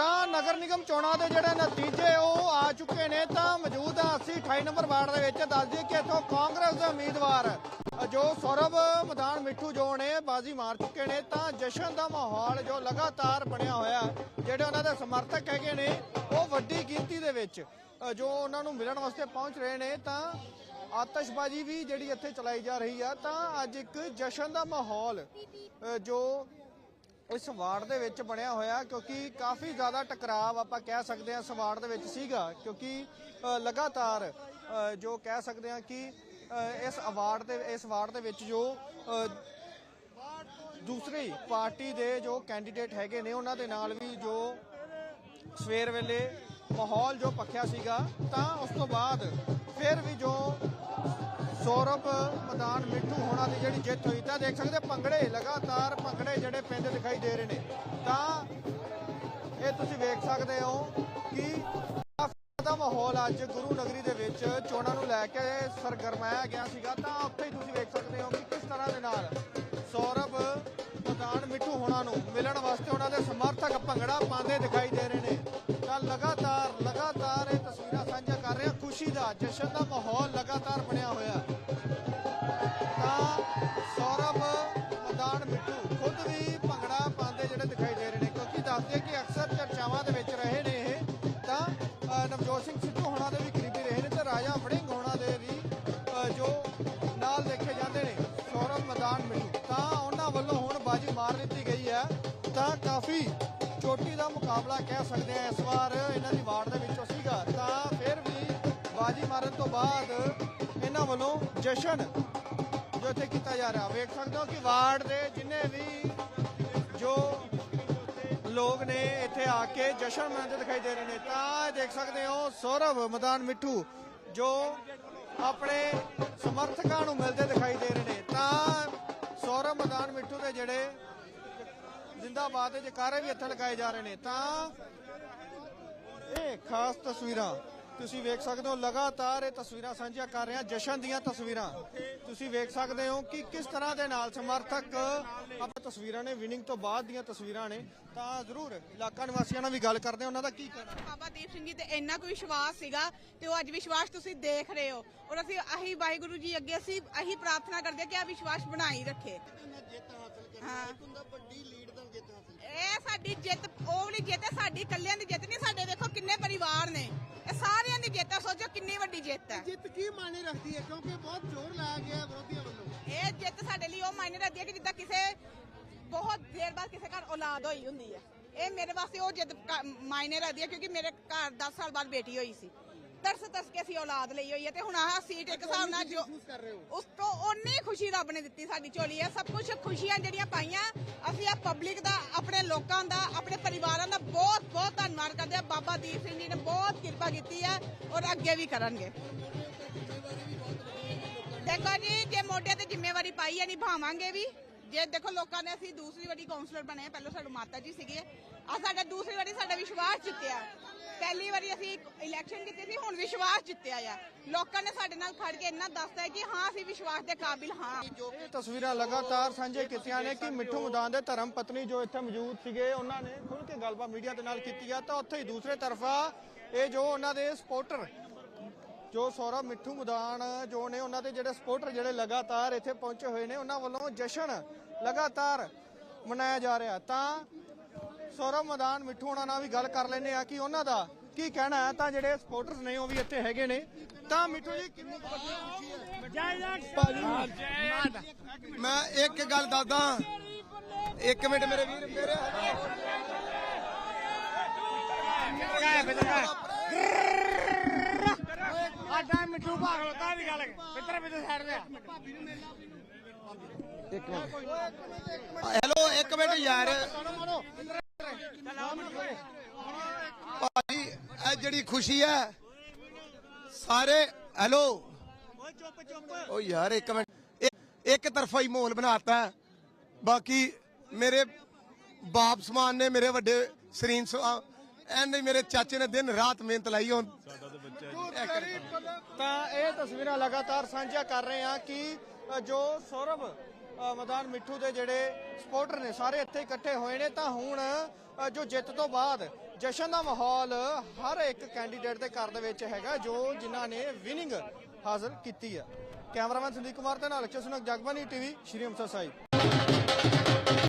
ਤਾਂ ਨਗਰ ਨਿਗਮ ਚੋਣਾਂ ਦੇ ਜਿਹੜੇ ਨਤੀਜੇ ਉਹ ਆ ਚੁੱਕੇ ਨੇ, ਤਾਂ ਮੌਜੂਦ ਆ 28 ਨੰਬਰ ਵਾਰਡ ਦੇ ਵਿੱਚ। ਦੱਸ ਦਈਏ ਕਿ ਇੱਥੋਂ ਕਾਂਗਰਸ ਦੇ ਉਮੀਦਵਾਰ ਜੋ ਸੌਰਵ, ਮੈਦਾਨ ਮਿੱਠੂ ਜੋ ਨੇ, ਬਾਜ਼ੀ ਮਾਰ ਚੁੱਕੇ ਨੇ, ਤਾਂ ਜਸ਼ਨ ਦਾ ਮਾਹੌਲ ਜੋ ਲਗਾਤਾਰ ਬਣਿਆ ਹੋਇਆ, ਜਿਹੜੇ ਉਹਨਾਂ ਦੇ ਸਮਰਥਕ ਹੈਗੇ ਨੇ, ਉਹ ਵੱਡੀ ਗਿਣਤੀ ਦੇ ਵਿੱਚ ਜੋ ਉਹਨਾਂ ਨੂੰ ਮਿਲਣ ਵਾਸਤੇ ਪਹੁੰਚ ਰਹੇ ਨੇ, ਤਾਂ ਆਤਿਸ਼ਬਾਜ਼ੀ ਵੀ ਜਿਹੜੀ ਇੱਥੇ ਚਲਾਈ ਜਾ ਰਹੀ ਆ, ਤਾਂ ਅੱਜ ਇੱਕ ਜਸ਼ਨ ਦਾ ਮਾਹੌਲ ਜੋ ਇਸ ਵਾਰਡ ਦੇ ਵਿੱਚ ਬਣਿਆ ਹੋਇਆ ਕਿਉਂਕਿ ਕਾਫੀ ਜ਼ਿਆਦਾ ਟਕਰਾਵ ਆਪਾਂ ਕਹਿ ਸਕਦੇ ਹਾਂ ਇਸ ਵਾਰਡ ਦੇ ਵਿੱਚ ਸੀਗਾ ਕਿਉਂਕਿ ਲਗਾਤਾਰ ਜੋ ਕਹਿ ਸਕਦੇ ਹਾਂ ਕਿ ਇਸ ਅਵਾਰਡ ਦੇ, ਇਸ ਵਾਰਡ ਦੇ ਵਿੱਚ ਜੋ ਦੂਸਰੀ ਪਾਰਟੀ ਦੇ ਜੋ ਕੈਂਡੀਡੇਟ ਹੈਗੇ ਨੇ ਉਹਨਾਂ ਦੇ ਨਾਲ ਵੀ ਜੋ ਸਵੇਰ ਵੇਲੇ ਮਾਹੌਲ ਜੋ ਪੱਖਿਆ ਸੀਗਾ, ਤਾਂ ਉਸ ਤੋਂ ਬਾਅਦ ਫਿਰ ਵੀ ਜੋ ਸੌਰਵ ਮੈਦਾਨ ਮਿੱਠੂ ਹੋਣਾ ਦੀ ਜਿਹੜੀ ਜਿੱਤ ਹੋਈ, ਤਾਂ ਦੇਖ ਸਕਦੇ ਭੰਗੜੇ, ਲਗਾਤਾਰ ਭੰਗੜੇ ਜਿਹੜੇ ਪੈਂਦੇ ਦਿਖਾਈ ਦੇ ਰਹੇ ਨੇ। ਤਾਂ ਇਹ ਤੁਸੀਂ ਵੇਖ ਸਕਦੇ ਹੋ ਕਿ ਦਾ ਮਾਹੌਲ ਅੱਜ ਗੁਰੂ ਨਗਰੀ ਦੇ ਵਿੱਚ ਚੋਣਾਂ ਨੂੰ ਲੈ ਕੇ ਸਰਗਰਮਾਇਆ ਗਿਆ ਸੀਗਾ। ਤਾਂ ਉੱਥੇ ਹੀ ਤੁਸੀਂ ਵੇਖ ਸਕਦੇ ਹੋ ਕਿ ਕਿਸ ਤਰ੍ਹਾਂ ਦੇ ਨਾਲ ਸੌਰਵ ਮੈਦਾਨ ਮਿੱਠੂ ਹੋਣਾ ਨੂੰ ਮਿਲਣ ਵਾਸਤੇ ਉਹਨਾਂ ਦੇ ਸਮਰਥਕ ਭੰਗੜਾ ਪਾਉਂਦੇ ਦਿਖਾਈ ਜਸ਼ਨ ਦਾ ਮਾਹੌਲ ਲਗਾਤਾਰ ਬਣਿਆ ਹੋਇਆ ਤਾਂ ਸੌਰਵ, ਮਦਾਨ, ਮਿੱਠੂ ਖੁਦ ਵੀ ਭੰਗੜਾ ਪਾਉਂਦੇ ਜਿਹੜੇ ਦਿਖਾਈ ਦੇ ਰਹੇ ਨੇ। ਕਿਉਂਕਿ ਦੱਸਦੇ ਕਿ ਅਕਸਰ ਚਰਚਾਵਾਂ ਦੇ ਵਿੱਚ ਰਹੇ ਨੇ ਇਹ। ਤਾਂ ਨਵਜੋਤ ਸਿੰਘ ਸਿੱਧੂ ਹੋਣਾ ਦੇ ਵੀ ਕਰੀਬੀ ਰਹੇ ਨੇ ਤੇ ਰਾਜਾ ਵੜਿੰਗ ਹੋਣਾ ਦੇ ਵੀ ਜੋ ਨਾਲ ਦੇਖੇ ਜਾਂਦੇ ਨੇ, ਸੌਰਵ, ਮੈਦਾਨ, ਮਿੱਠੂ। ਤਾਂ ਉਹਨਾਂ ਵੱਲੋਂ ਹੁਣ ਬਾਜੀ ਮਾਰ ਦਿੱਤੀ ਗਈ ਹੈ। ਤਾਂ ਕਾਫੀ ਚੋਟੀ ਦਾ ਮੁਕਾਬਲਾ ਕਹਿ ਸਕਦੇ ਆ ਇਸ ਜਸ਼ਨ, ਜੋ ਇੱਥੇ ਕੀਤਾ ਜਾ ਰਿਹਾ, ਵੇਖ ਸਕਦੇ ਹੋ ਕਿ ਵਾਰਡ ਦੇ ਜਿੰਨੇ ਵੀ ਜੋ ਲੋਕ ਨੇ ਇੱਥੇ ਆ ਕੇ ਜਸ਼ਨ ਮਨਾਉਂਦੇ ਦਿਖਾਈ ਦੇ ਰਹੇ ਨੇ, ਤਾਂ ਦੇਖ ਸਕਦੇ ਹੋ ਸੌਰਵ ਮਦਾਨ ਮਿੱਠੂ, ਜੋ ਆਪਣੇ ਸਮਰਥਕਾਂ ਨੂੰ ਮਿਲਦੇ ਦਿਖਾਈ ਦੇ ਰਹੇ ਨੇ, ਤਾਂ ਸੌਰਵ ਮੈਦਾਨ ਮਿੱਠੂ ਦੇ ਜਿਹੜੇ ਜਿੰਦਾਬਾਦ ਦੇ ਜਕਾਰੇ ਵੀ ਇੱਥੇ ਲਗਾਏ ਜਾ ਰਹੇ ਨੇ, ਤਾਂ ਇਹ ਖਾਸ ਤਸਵੀਰਾਂ ਤੁਸੀਂ ਵੇਖ ਸਕਦੇ ਹੋ ਲਗਾਤਾਰ ਇਹ ਤਸਵੀਰਾਂ ਸਾਂਝੀਆਂ ਕਰ ਰਹੇ ਹਾਂ ਜਸ਼ਨ ਦੀਆਂ ਤਸਵੀਰਾਂ। ਤੁਸੀਂ ਵੇਖ ਸਕਦੇ ਹੋ ਕਿ ਕਿਸ ਤਰ੍ਹਾਂ ਦੇ ਨਾਲ ਸਮਰਥਕ ਆਪਾਂ ਤਸਵੀਰਾਂ ਨੇ ਵਿਨਿੰਗ ਤੋਂ ਬਾਅਦ ਦੀਆਂ ਤਸਵੀਰਾਂ ਨੇ। ਤਾਂ ਜ਼ਰੂਰ ਇਲਾਕਾ ਨਿਵਾਸੀਆਂ ਨਾਲ ਵੀ ਗੱਲ ਕਰਦੇ ਹਾਂ ਉਹਨਾਂ ਦਾ ਕੀ ਕਹਿਣਾ? ਬਾਬਾ ਦੀਪ ਸਿੰਘ ਜੀ ਤੇ ਇੰਨਾ ਕੋਈ ਵਿਸ਼ਵਾਸ ਸੀਗਾ ਤੇ ਉਹ ਅੱਜ ਵਿਸ਼ਵਾਸ ਤੁਸੀਂ ਦੇਖ ਰਹੇ ਹੋ। ਔਰ ਅਸੀਂ ਆਹੀ ਵਾਹਿਗੁਰੂ ਜੀ ਅੱਗੇ ਅਸੀਂ ਆਹੀ ਪ੍ਰਾਰਥਨਾ ਕਰਦੇ ਕਿ ਆ ਵਿਸ਼ਵਾਸ ਬਣਾਈ ਰੱਖੇ। ਜਿੱਤ ਹਾਸਲ ਹਾਂ। ਇੱਕ ਹੁੰਦਾ ਵੱਡੀ ਲੀਡ ਦਾ ਜਿੱਤ ਹਾਸਲ ਇਹ ਸਾਡੀ ਜਿੱਤ ਉਹ ਵਾਲੀ ਜਿੱਤ ਹੈ ਸਾਡੀ ਕੱਲਿਆਂ ਦੀ ਜਿੱਤ ਨਹੀਂ ਸਾਡੇ ਦੇਖੋ ਕਿੰਨੇ ਪਰਿਵਾਰ ਕਿੰਨੀ ਵੱਡੀ ਜਿੱਤ ਹੈ? ਜਿੱਤ ਕੀ ਮਾਇਨੇ ਰੱਖਦੀ ਹੈ? ਕਿਉਂਕਿ ਬਹੁਤ ਜ਼ੋਰ ਲਾਇਆ ਗਿਆ ਵਿਰੋਧੀਆਂ ਵੱਲੋਂ। ਇਹ ਜਿੱਤ ਸਾਡੇ ਲਈ ਉਹ ਮਾਇਨੇ ਰੱਖਦੀ ਹੈ ਕਿ ਜਿੱਦਾਂ ਕਿਸੇ ਬਹੁਤ ਦੇਰ ਬਾਅਦ ਕਿਸੇ ਘਰ ਔਲਾਦ ਹੋਈ ਹੁੰਦੀ ਹੈ। ਇਹ ਮੇਰੇ ਵਾਸਤੇ ਉਹ ਜਿੱਤ ਕ- ਮਾਇਨੇ ਰੱਖਦੀ ਹੈ ਕਿਉਂਕਿ ਮੇਰੇ ਘਰ 10 ਸਾਲ ਬਾਅਦ ਬੇਟੀ ਹੋਈ ਸੀ। ਤਰਸ ਤਰਸ ਕੇ ਅਸੀਂ ਔਲਾਦ ਲਈ ਹੋਈ ਹੈ ਤੇ ਹੁਣ ਆਹ ਸੀਟ ਇੱਕ ਹਿਸਾਬ ਨਾਲ ਜੋ ਉਸ ਤੋਂ ਓਨੀ ਖੁਸ਼ੀ ਰੱਬ ਨੇ ਦਿੱਤੀ ਸਾਡੀ ਝੋਲੀ ਹੈ। ਸਭ ਕੁਝ ਖੁਸ਼ੀਆਂ ਜਿਹੜੀਆਂ ਪਾਈਆਂ ਅਸੀਂ ਆ ਪਬਲਿਕ ਦਾ ਆਪਣੇ ਲੋਕਾਂ ਦਾ ਆਪਣੇ ਪਰਿਵਾਰਾਂ ਬਾਬਾ ਦੀਪ ਸਿੰਘ ਜੀ ਨੇ ਬਹੁਤ ਕਿਰਪਾ ਕੀਤੀ ਹੈ ਔਰ ਅੱਗੇ ਵੀ ਕਰਨਗੇ। ਦੇਖੋ ਜੀ, ਜੇ ਮੋਢੇ ਤੇ ਜ਼ਿੰਮੇਵਾਰੀ ਪਾਈ ਹੈ ਨਿਭਾਵਾਂਗੇ ਵੀ। ਜੇ ਦੇਖੋ ਲੋਕਾਂ ਨੇ ਅਸੀਂ ਦੂਸਰੀ ਵਾਰੀ ਕਾਉਂਸਲਰ ਬਣੇ ਪਹਿਲਾਂ ਸਾਡੇ ਮਾਤਾ ਜੀ ਸੀਗੇ। ਆ ਸਾਡਾ ਦੂਸਰੀ ਵਾਰੀ ਸਾਡਾ ਵਿਸ਼ਵਾਸ ਜਿੱਤਿਆ। ਪਹਿਲੀ ਵਾਰੀ ਅਸੀਂ ਇਲੈਕਸ਼ਨ ਕੀਤੀ ਸੀ, ਹੁਣ ਵਿਸ਼ਵਾਸ ਜਿੱਤਿਆ ਆ। ਲੋਕਾਂ ਨੇ ਸਾਡੇ ਨਾਲ ਖੜ ਕੇ ਇੰਨਾ ਦੱਸਤਾ ਹੈ ਕਿ ਹਾਂ, ਅਸੀਂ ਵਿਸ਼ਵਾਸ ਦੇ ਕਾਬਿਲ ਹਾਂ। ਇਹ ਤਸਵੀਰਾਂ ਲਗਾਤਾਰ ਸਾਂਝੇ ਕੀਤੀਆਂ ਨੇ ਕਿ ਮਿੱਠੂ ਮੈਦਾਨ ਦੇ ਧਰਮ ਪਤਨੀ ਜੋ ਇੱਥੇ ਮੌਜੂਦ ਸੀਗੇ, ਉਹਨਾਂ ਨੇ ਖੁੱਲ ਕੇ ਗੱਲਬਾਤ ਮੀਡੀਆ ਦੇ ਨਾਲ ਕੀਤੀ ਆ। ਤਾਂ ਉੱਥੇ ਹੀ ਦੂਸਰੇ ਤਰਫਾ ਇਹ ਜੋ ਉਹਨਾਂ ਦੇ ਸਪੋਰਟਰ, ਜੋ ਸੌਰਵ ਮਿੱਠੂ ਮੈਦਾਨ ਜੋ ਨੇ, ਉਹਨਾਂ ਦੇ ਜਿਹੜੇ ਸਪੋਰਟਰ ਜਿਹੜੇ ਲਗਾਤਾਰ ਇੱਥੇ ਪਹੁੰਚੇ ਹੋਏ ਨੇ, ਉਹਨਾਂ ਵੱਲੋਂ ਜਸ਼ਨ ਲਗਾਤਾਰ ਮਨਾਇਆ ਜਾ ਰਿਹਾ। ਤਾਂ ਸੌਰਵ ਮੈਦਾਨ ਮਿੱਠੂ ਹੋਣਾ ਨਾਲ ਵੀ ਗੱਲ ਕਰ ਲੈਨੇ ਆ ਕਿ ਉਹਨਾਂ ਦਾ ਕੀ ਕਹਿਣਾ ਹੈ? ਤਾਂ ਜਿਹੜੇ ਸਪੋਰਟਰਸ ਨੇ ਉਹ ਵੀ ਇੱਥੇ ਹੈਗੇ ਨੇ। ਤਾਂ ਮਿੱਠੂ ਜੀ ਕਿੰਨੀ ਕੁ ਵੱਡੀ ਖੁਸ਼ੀ ਹੈ? ਮੈਂ ਇੱਕ ਗੱਲ ਦੱਸਦਾ। ਇੱਕ ਮਿੰਟ ਮੇਰੇ ਵੀਰ ਮੇਰੇ ਆਡਾ ਮਿੱਠੂ ਭਾਗ ਲੋਤਾ ਦੀ ਗੱਲ ਪਿੱਤਰ ਪਿੱਤਰ ਸਾਈਡ ਤੇ ਹੈਲੋ ਇੱਕ ਮਿੰਟ ਯਾਰ। ਭਾਈ ਇਹ ਜਿਹੜੀ ਖੁਸ਼ੀ ਹੈ ਸਾਰੇ ਹੈਲੋ। ਓ ਯਾਰ ਇੱਕ ਮਿੰਟ। ਇੱਕ- ਇੱਕ ਤਰਫਾ ਹੀ ਮਾਹੌਲ ਬਣਾਤਾ। ਹੈ। ਬਾਕੀ ਮੇਰੇ ਬਾਪ ਸਮਾਨ ਨੇ ਮੇਰੇ ਵੱਡੇ ਸਰੀਨ ਐਨੇ ਮੇਰੇ ਚਾਚੇ ਨੇ ਦਿਨ ਰਾਤ ਮਿਹਨਤ ਲਾਈ ਹੁਣ। ਤਾਂ ਇਹ ਤਸਵੀਰਾਂ ਲਗਾਤਾਰ ਸਾਂਝਾ ਕਰ ਰਹੇ ਹਾਂ ਕਿ ਅ, ਜੋ ਸੌਰਵ ਅ, ਮੈਦਾਨ ਮਿੱਠੂ ਦੇ ਜਿਹੜੇ ਸਪੋਰਟਰ ਨੇ, ਸਾਰੇ ਇੱਥੇ ਇਕੱਠੇ ਹੋਏ ਨੇ। ਤਾਂ ਹੁਣ ਜੋ ਜਿੱਤ ਤੋਂ ਬਾਅਦ ਜਸ਼ਨ ਦਾ ਮਾਹੌਲ ਹਰ ਇੱਕ ਕੈਂਡੀਡੇਟ ਦੇ ਘਰ ਦੇ ਵਿੱਚ ਹੈਗਾ, ਜੋ ਜਿਨ੍ਹਾਂ ਨੇ ਵਿਨਿੰਗ ਹਾਸਲ ਕੀਤੀ ਹੈ ਕੈਮਰਾਮੈਨ ਸੰਦੀਪ ਕੁਮਾਰ ਦੇ ਨਾਲ ਅਕਸ਼ੇ ਸੁਨਕ ਜਗਬਾਨੀ ਟੀਵੀ, ਸ਼੍ਰੀ ਅੰਮ੍ਰਿਤਸਰ ਸਾਹਿਬ।